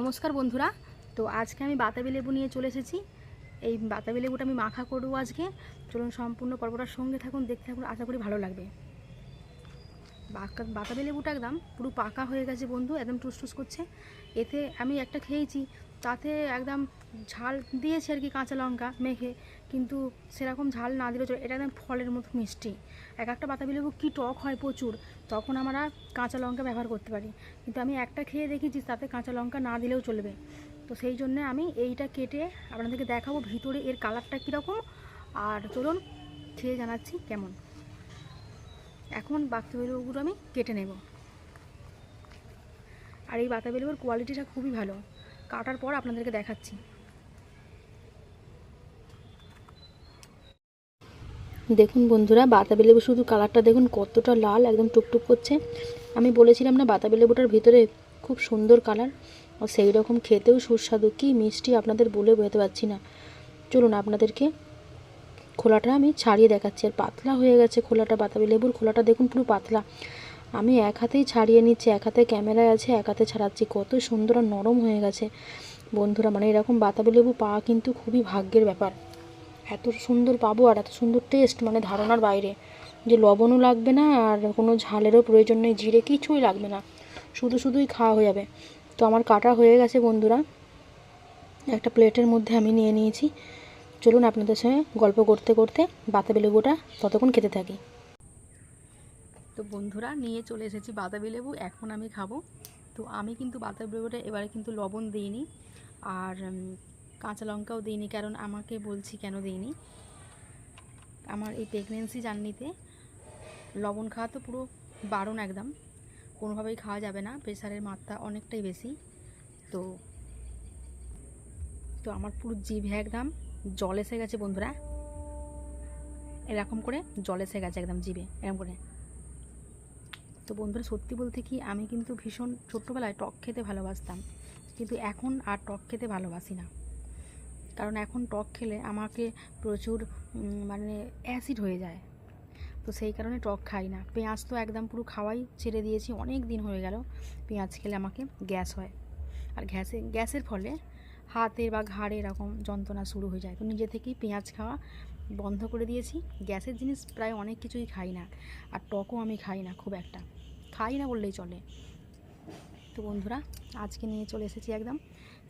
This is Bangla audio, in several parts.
নমস্কার বন্ধুরা। তো আজকে আমি বাতাবি লেবু নিয়ে চলে এসেছি। এই বাতাবি লেবুটা আমি মাখা করব আজকে। চলুন সম্পূর্ণ পর্বটার সঙ্গে থাকুন, দেখতে থাকুন, আশা করি ভালো লাগবে। বাতাবি লেবুটা একদম পুরো পাকা হয়ে গেছে বন্ধু, একদম টুস টুস করছে। এতে আমি একটা খেয়েছি তাতে একদম ঝাল দিয়েছে আর কি কাঁচা লঙ্কা মেখে, কিন্তু সেরকম ঝাল না দিলেও চলে। এটা একদম ফলের মতো মিষ্টি। এক একটা বাতাবি লেবু কী টক হয় প্রচুর, তখন আমরা কাঁচা লঙ্কা ব্যবহার করতে পারি। কিন্তু আমি একটা খেয়ে দেখেছি তাতে কাঁচা লঙ্কা না দিলেও চলবে। তো সেই জন্য আমি এইটা কেটে আপনাদেরকে দেখাবো ভিতরে এর কালারটা কীরকম। আর চলুন খেয়ে জানাচ্ছি কেমন। এখন বাতাবি লেবুগুলো আমি কেটে নেব। আর এই বাতাবি লেবুর কোয়ালিটিটা খুবই ভালো। কাটার পর আপনাদেরকে দেখাচ্ছি। দেখুন বন্ধুরা, বাতাবি লেবু শুধু কালারটা দেখুন কতটা লাল, একদম টুকটুক করছে। আমি বলেছিলাম না, বাতাবি লেবুটার ভিতরে খুব সুন্দর কালার। আর সেই রকম খেতেও সুস্বাদু, কি মিষ্টি আপনাদের বলে বোঝাতে পারছি না। চলুন আপনাদেরকে খোলাটা আমি ছাড়িয়ে দেখাচ্ছি। আর পাতলা হয়ে গেছে খোলাটা, বাতাবি লেবুর খোলাটা দেখুন পুরো পাতলা। আমি এক হাতেই ছাড়িয়ে নিচ্ছি, এক হাতে ক্যামেরায় আছে, এক হাতে ছাড়াচ্ছি। কত সুন্দর আর নরম হয়ে গেছে। বন্ধুরা মানে এরকম বাতাবি লেবু পাওয়া কিন্তু খুবই ভাগ্যের ব্যাপার। এত সুন্দর পাবো আর এত সুন্দর টেস্ট মানে ধারণার বাইরে। যে লবণও লাগবে না আর কোনো ঝালেরও প্রয়োজন নেই, জিরে কিছুই লাগবে না। শুধু শুধুই খাওয়া হয়ে যাবে। তো আমার কাটা হয়ে গেছে বন্ধুরা। একটা প্লেটের মধ্যে আমি নিয়ে নিয়েছি। চলুন আপনাদের সঙ্গে গল্প করতে করতে বাতাবি লেবুটা ততক্ষণ খেতে থাকি। তো বন্ধুরা, নিয়ে চলে এসেছি বাতাবি লেবু, এখন আমি খাব। তো আমি কিন্তু বাতাবি লেবুটা এবারে কিন্তু লবণ দিইনি, আর কাঁচা লঙ্কাও দিইনি, কারণ আমাকে বলছি কেন দিইনি। আমার এই প্রেগনেন্সি জার্নিতে লবণ খাওয়া তো পুরো বারণ একদম, কোনোভাবেই খাওয়া যাবে না প্রেশারের মাত্রা অনেকটাই বেশি। তো তো আমার পুরো জিভে একদম জল এসে গেছে বন্ধুরা। এরকম করে জল এসে গেছে একদম জিভে, এরকম করে। তো বন্ধুরা, সত্যি বলতে কি, আমি কিন্তু ভীষণ ছোট্টবেলায় টক খেতে ভালোবাসতাম। কিন্তু এখন আর টক খেতে ভালোবাসি না। কারণ এখন টক খেলে আমাকে প্রচুর মানে অ্যাসিড হয়ে যায়। তো সেই কারণে টক খাই না। পেঁয়াজ তো একদম পুরো খাওয়াই ছেড়ে দিয়েছি, অনেক দিন হয়ে গেল। পেঁয়াজ খেলে আমাকে গ্যাস হয়। আর গ্যাসে, গ্যাসের ফলে হাতের বা ঘাড়ে এরকম যন্ত্রণা শুরু হয়ে যায়। তো নিজে থেকেই পেঁয়াজ খাওয়া বন্ধ করে দিয়েছি। গ্যাসের জিনিস প্রায় অনেক কিছুই খাই না। আর টকও আমি খাই না খুব একটা। খাই না বললেই চলে। তো বন্ধুরা, আজকে নিয়ে চলে এসেছি একদম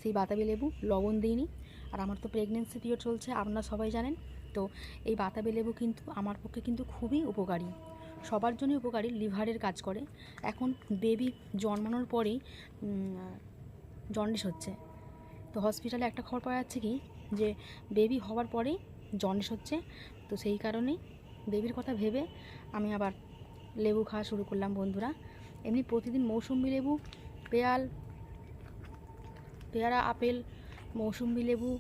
সেই বাতাবি লেবু, লবণ দিইনি। আর আমার তো প্রেগনেন্সি পিরিয়ড চলছে, আপনারা সবাই জানেন। তো এই বাতাবি লেবু কিন্তু আমার পক্ষে কিন্তু খুবই উপকারী। সবার জন্যই উপকারী, লিভারের কাজ করে। এখন বেবি জন্মানোর পরেই জন্ডিস হচ্ছে। তো হসপিটালে একটা খবর পাওয়া যাচ্ছে কি? যে বেবি হওয়ার পরেই জন্ডিস হচ্ছে। তো সেই কারণেই বেবির কথা ভেবে আমি আবার লেবু খাওয়া শুরু করলাম বন্ধুরা। এমনি প্রতিদিন মৌসুম্বি লেবু, পেয়াল, পেয়ারা, আপেল, মৌসুম্বি লেবু,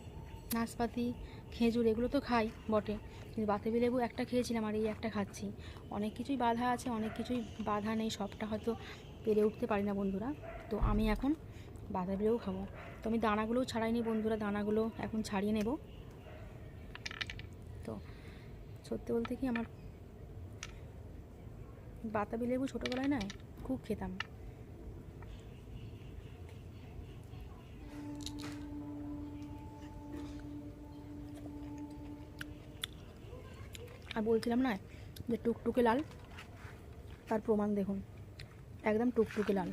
নাশপাতি, খেজুর এগুলো তো খাই বটে। কিন্তু বাতাবি লেবু একটা খেয়েছিলাম আর এই একটা খাচ্ছি। অনেক কিছুই বাধা আছে, অনেক কিছুই বাধা নেই, সবটা হয়তো পেরে উঠতে পারি না বন্ধুরা। তো আমি এখন বাতাবি লেবু খাব। তো আমি দানাগুলোও ছাড়াইনি বন্ধুরা, দানাগুলো এখন ছাড়িয়ে নেব। তো সত্যি বলতে কি আমার বাতাবি লেবু ছোটোবেলায় না খুব খেতাম। আর বলছিলাম না যে টুকটুকে লাল, তার প্রমাণ দেখুন, একদম টুকটুকে লাল।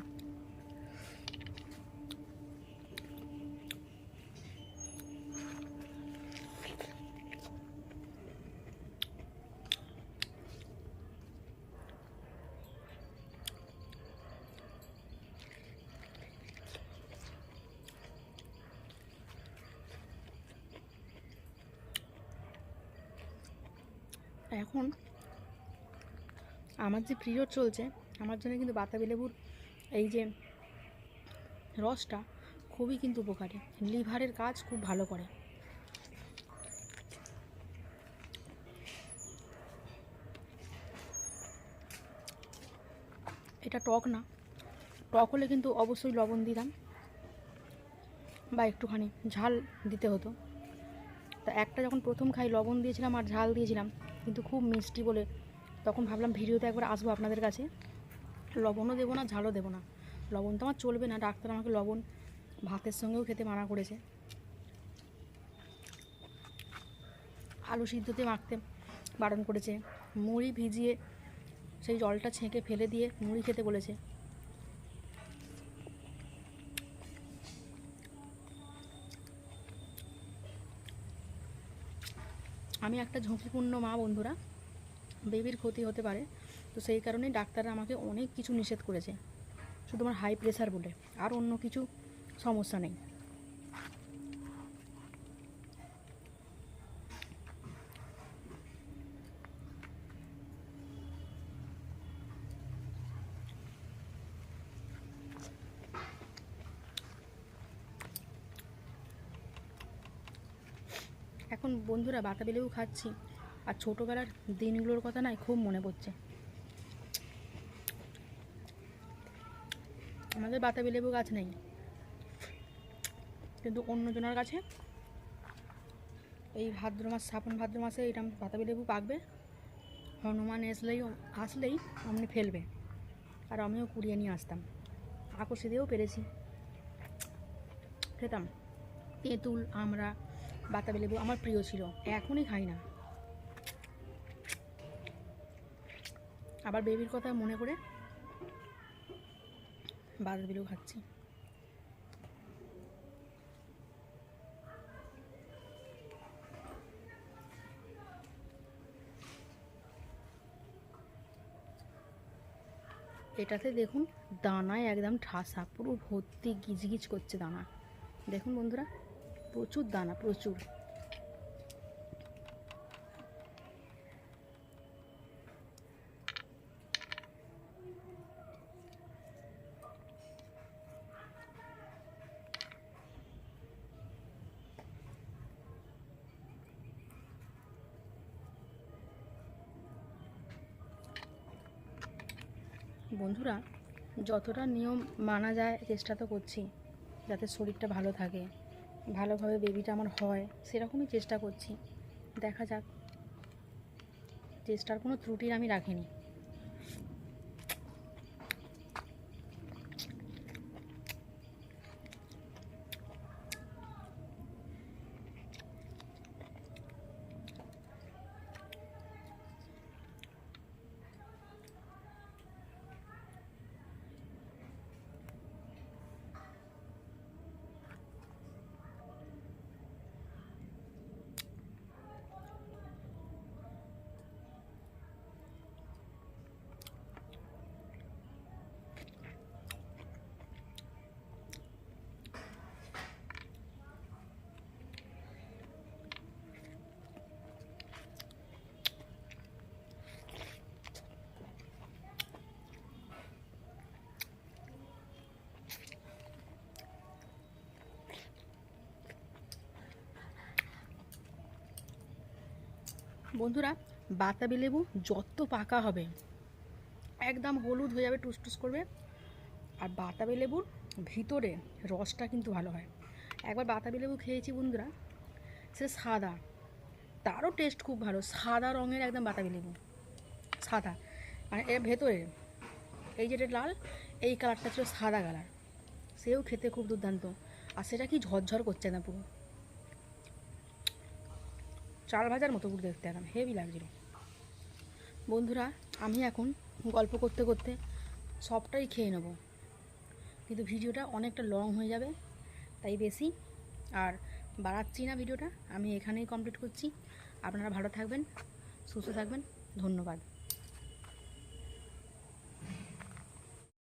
এখন আমার যে পিরিয়ড চলছে, আমার জন্য কিন্তু বাতাবি লেবুর এই যে রসটা খুবই কিন্তু উপকারী। লিভারের কাজ খুব ভালো করে। এটা টক না। টক হলে কিন্তু অবশ্যই লবণ দিতাম বা একটুখানি ঝাল দিতে হতো। তা একটা যখন প্রথম খাই, লবণ দিয়েছিলাম আর ঝাল দিয়েছিলাম কিন্তু খুব মিষ্টি বলে। তখন ভাবলাম ভিডিওতে একবার আসব আপনাদের কাছে। লবণও দেবো না, ঝালও দেবো না। লবণ তো আমার চলবে না, ডাক্তার আমাকে লবণ ভাতের সঙ্গেও খেতে মানা করেছে। আলু সিদ্ধতে মাখতে বারণ করেছে। মুড়ি ভিজিয়ে সেই জলটা ছেঁকে ফেলে দিয়ে মুড়ি খেতে বলেছে। আমি একটা ঝুঁকিপূর্ণ মা, বন্ধুরা। বেবির ক্ষতি হতে পারে। তো সেই কারণে ডাক্তাররা আমাকে অনেক কিছু নিষেধ করেছে। শুধু আমার হাই প্রেশার বলে। আর অন্য কিছু সমস্যা নেই। এখন বন্ধুরা বাতাবি লেবু খাচ্ছি। আর ছোটোবেলার দিনগুলোর কথা নাই, খুব মনে পড়ছে। আমাদের বাতাবি লেবু গাছ নেই। কিন্তু অন্যজনের কাছে এই ভাদ্র মাস, শ্রাবণ ভাদ্র মাসে এইটা বাতাবি লেবু পাকবে। হনুমান আসলেই আসলেই অমনি ফেলবে। আর আমিও কুড়িয়ে নিয়ে আসতাম। আকর্ষি দিয়েও পেরেছি। খেতাম। তেঁতুল আমরা বাতাবি লেবু আমার প্রিয় ছিল, এখনই খাই না। আবার বেবির কথা মনে করে বাতাবি লেবু খাচ্ছি। এটাতে দেখুন দানায় একদম ঠাসা, পুরো ভর্তি গিজগিজ করছে দানা। দেখুন বন্ধুরা প্রচুর দানা, প্রচুর। বন্ধুরা, যতটা নিয়ম মানা যায়, চেষ্টা তো করছি, যাতে শরীরটা ভালো থাকে। ভালোভাবে বেবিটা আমার হয় সেরকমই চেষ্টা করছি। দেখা যাক। চেষ্টার কোনো ত্রুটি আমি রাখিনি। বন্ধুরা, বাতাবি লেবু যত পাকা হবে, একদম হলুদ হয়ে যাবে, টুসটুস করবে। আর বাতাবি লেবুর ভিতরে রসটা কিন্তু ভালো হয়। একবার বাতাবি লেবু খেয়েছি বন্ধুরা, সে সাদা, তারও টেস্ট খুব ভালো, সাদা রঙের একদম বাতাবি লেবু, সাদা। মানে এর ভেতরে, এই যেটা লাল, এই কালারটা ছিল সাদা কালার সেও খেতে খুব দুর্দান্ত। আর সেটা কি ঝরঝর করছে না পুরো? চাল ভাজার মতো করে দেখতে একদম হেভি লাগছিল। বন্ধুরা, আমি এখন গল্প করতে করতে সবটাই খেয়ে নেব। কিন্তু ভিডিওটা অনেকটা লং হয়ে যাবে, তাই বেশি। আর বাড়াচ্ছি না ভিডিওটা, আমি এখানেই কমপ্লিট করছি। আপনারা ভালো থাকবেন, সুস্থ থাকবেন, ধন্যবাদ।